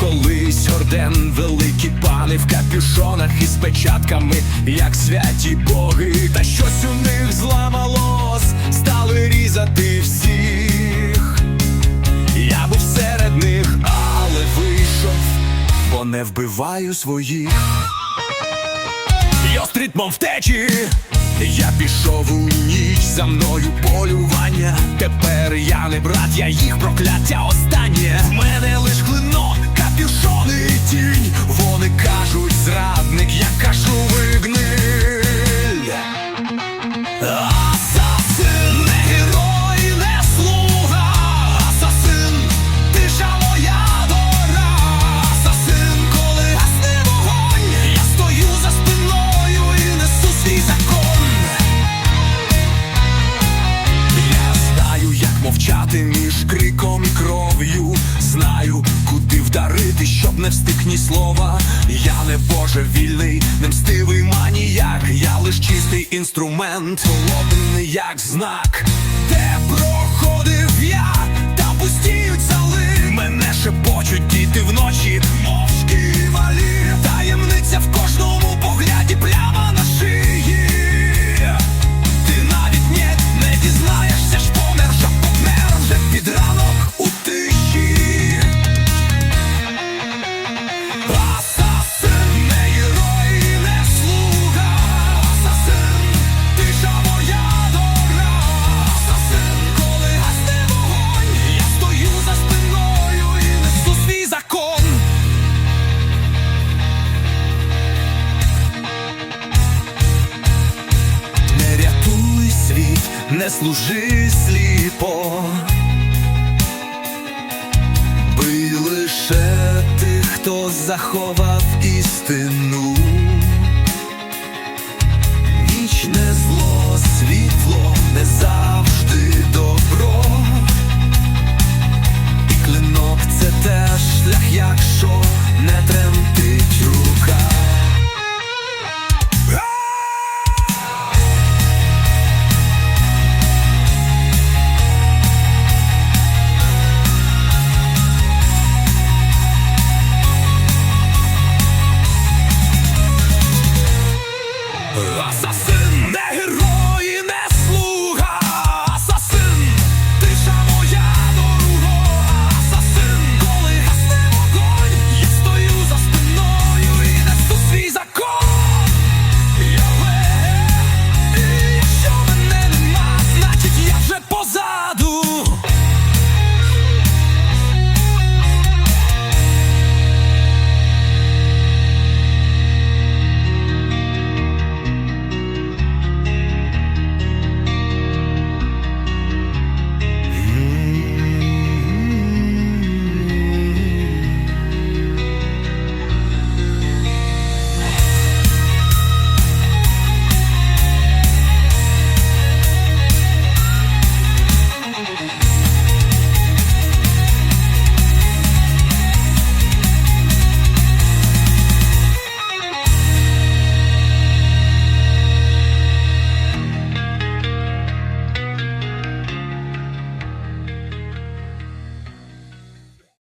колись орден, великі пани в капюшонах із печатками, як святі боги, та щось у них зламалось, стали різати всіх. Я був серед них, але вийшов, бо не вбиваю своїх. Я з втечі, я пішов у ніч за мною полювання. Тепер я не брат, я їх прокляття останнє. В мене лиш клинок, Ah. Щоб не встиг ні слова. Я не боже вільний, не мстивий маніяк. Я лиш чистий інструмент, холодний як знак. Де проходив я, там пустіють зали. Мене шепочуть не служи сліпо. Бий лише тих, хто заховав істину. Нічне зло, світло не завжди